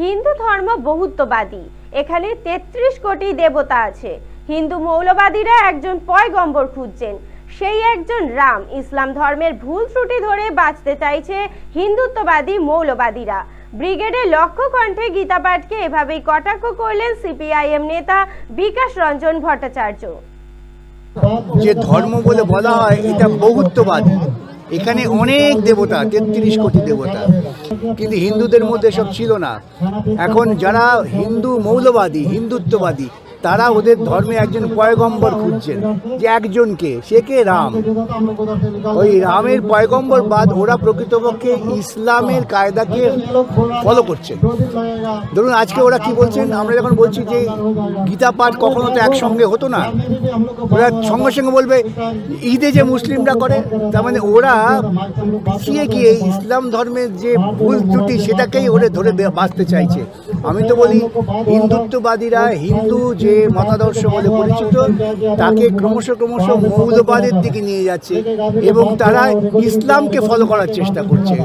হিন্দু ধর্ম বহুত্ববাদী। এখানে তেত্রিশ কোটি দেবতা আছে। হিন্দু মৌলবাদীরা একজন পয়গম্বর খুঁজছেন। সেই একজন রাম ইসলাম ধর্মের ভুল ত্রুটি ধরে বাঁচতে চাইছে হিন্দুত্ববাদী মৌলবাদীরা। ব্রিগেডের লক্ষ্য কণ্ঠে গীতা পাঠকে এভাবেই কটাক্ষ করলেন সিপিআইএম নেতা বিকাশ রঞ্জন ভট্টাচার্য। যে ধর্ম বলে বলা হয়, এটা বহুত্ববাদী। এখানে অনেক দেবতা, তেত্রিশ কোটি দেবতা। কিন্তু হিন্দুদের মধ্যে সব ছিল না। এখন যারা হিন্দু মৌলবাদী হিন্দুত্ববাদী তারা ওদের ধর্মে একজন পয়গম্বর খুঁজছেন যে একজনকে, সে কে রাম? ওই রামের পয়গম্বর বাদ ওরা প্রকৃতপক্ষে ইসলামের কায়দাকে ফলো করছেন। ধরুন আজকে ওরা কি বলছেন? আমরা যখন বলছি যে গীতা পাঠ কখনো তো একসঙ্গে হতো না, ওরা সঙ্গে সঙ্গে বলবে, ঈদে যে মুসলিমরা করে, তার মানে ওরা পিছিয়ে গিয়ে ইসলাম ধর্মের যে ভুল ত্রুটি সেটাকেই ওরা ধরে বাঁচতে চাইছে। আমি তো বলি, হিন্দুত্ববাদীরা হিন্দু যে মতাদর্শ বলে পরিচিত, তাকে ক্রমশ ক্রমশ মৌলবাদের দিকে নিয়ে যাচ্ছে এবং তারা ইসলামকে ফলো করার চেষ্টা করছে।